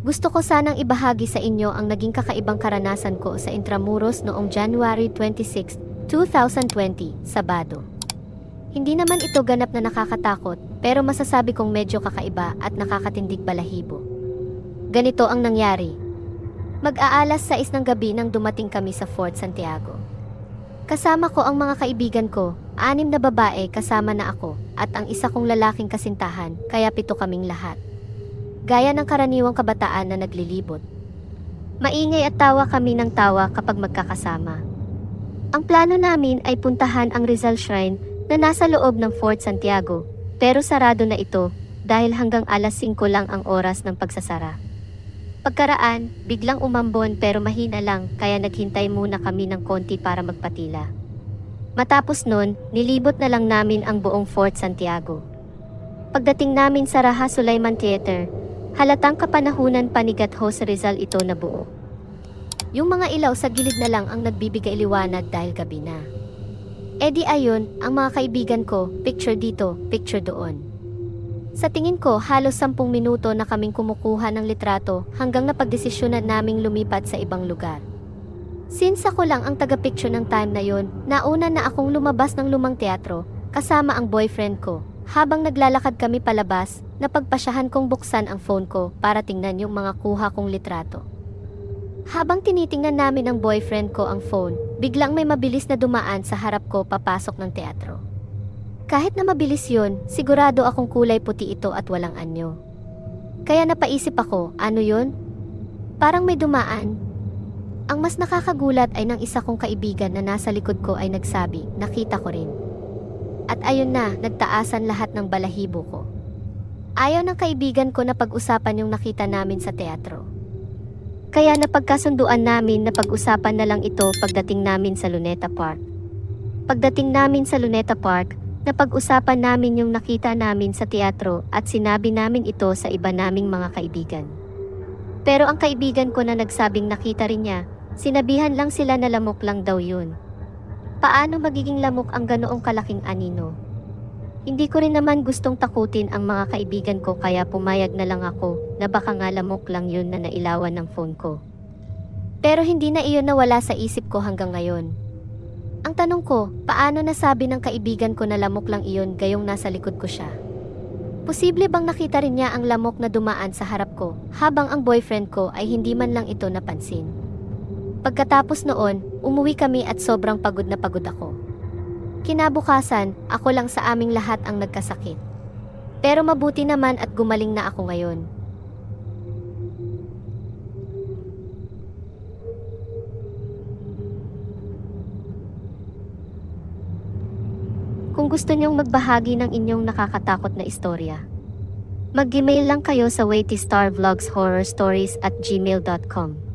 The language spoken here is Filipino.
Gusto ko sanang ibahagi sa inyo ang naging kakaibang karanasan ko sa Intramuros noong January 26, 2020, Sabado. Hindi naman ito ganap na nakakatakot, pero masasabi kong medyo kakaiba at nakakatindig balahibo. Ganito ang nangyari. Mag-aalas 6 ng gabi nang dumating kami sa Fort Santiago. Kasama ko ang mga kaibigan ko, anim na babae kasama na ako, at ang isa kong lalaking kasintahan, kaya pito kaming lahat. Gaya ng karaniwang kabataan na naglilibot. Maingay at tawa kami ng tawa kapag magkakasama. Ang plano namin ay puntahan ang Rizal Shrine na nasa loob ng Fort Santiago, pero sarado na ito dahil hanggang alas 5 lang ang oras ng pagsasara. Pagkaraan, biglang umambon pero mahina lang kaya naghintay muna kami ng konti para magpatila. Matapos nun, nilibot na lang namin ang buong Fort Santiago. Pagdating namin sa Raha Sulaiman Theater, halatang kapanahunan panigat ho sa Rizal ito na buo. Yung mga ilaw sa gilid na lang ang nagbibigay liwanag dahil gabi na. E di ayun, ang mga kaibigan ko, picture dito, picture doon. Sa tingin ko, halos sampung minuto na kaming kumukuha ng litrato hanggang napagdesisyonan naming lumipat sa ibang lugar. Since ako lang ang taga-picture ng time na yon, nauna na akong lumabas ng lumang teatro kasama ang boyfriend ko. Habang naglalakad kami palabas, napagpasyahan kong buksan ang phone ko para tingnan yung mga kuha kong litrato. Habang tinitingnan namin ng boyfriend ko ang phone, biglang may mabilis na dumaan sa harap ko papasok ng teatro. Kahit na mabilis yun, sigurado akong kulay puti ito at walang anyo. Kaya napaisip ako, ano yun? Parang may dumaan. Ang mas nakakagulat ay ng isa kong kaibigan na nasa likod ko ay nagsabi, nakita ko rin. At ayun na, nagtaasan lahat ng balahibo ko. Ayaw ng kaibigan ko na pag-usapan yung nakita namin sa teatro. Kaya napagkasunduan namin na pag-usapan na lang ito pagdating namin sa Luneta Park. Pagdating namin sa Luneta Park, napag-usapan namin yung nakita namin sa teatro at sinabi namin ito sa iba naming mga kaibigan. Pero ang kaibigan ko na nagsabing nakita rin niya, sinabihan lang sila na lamok lang daw yun. Paano magiging lamok ang ganoong kalaking anino? Hindi ko rin naman gustong takutin ang mga kaibigan ko kaya pumayag na lang ako na baka nga lamok lang yun na nailawan ng phone ko. Pero hindi na iyon nawala sa isip ko hanggang ngayon. Ang tanong ko, paano nasabi ng kaibigan ko na lamok lang iyon gayong nasa likod ko siya? Posible bang nakita rin niya ang lamok na dumaan sa harap ko habang ang boyfriend ko ay hindi man lang ito napansin? Pagkatapos noon, umuwi kami at sobrang pagod na pagod ako. Kinabukasan, ako lang sa aming lahat ang nagkasakit. Pero mabuti naman at gumaling na ako ngayon. Kung gusto niyong magbahagi ng inyong nakakatakot na istorya, mag-email lang kayo sa waitystarvlogshorrorstories at gmail.com.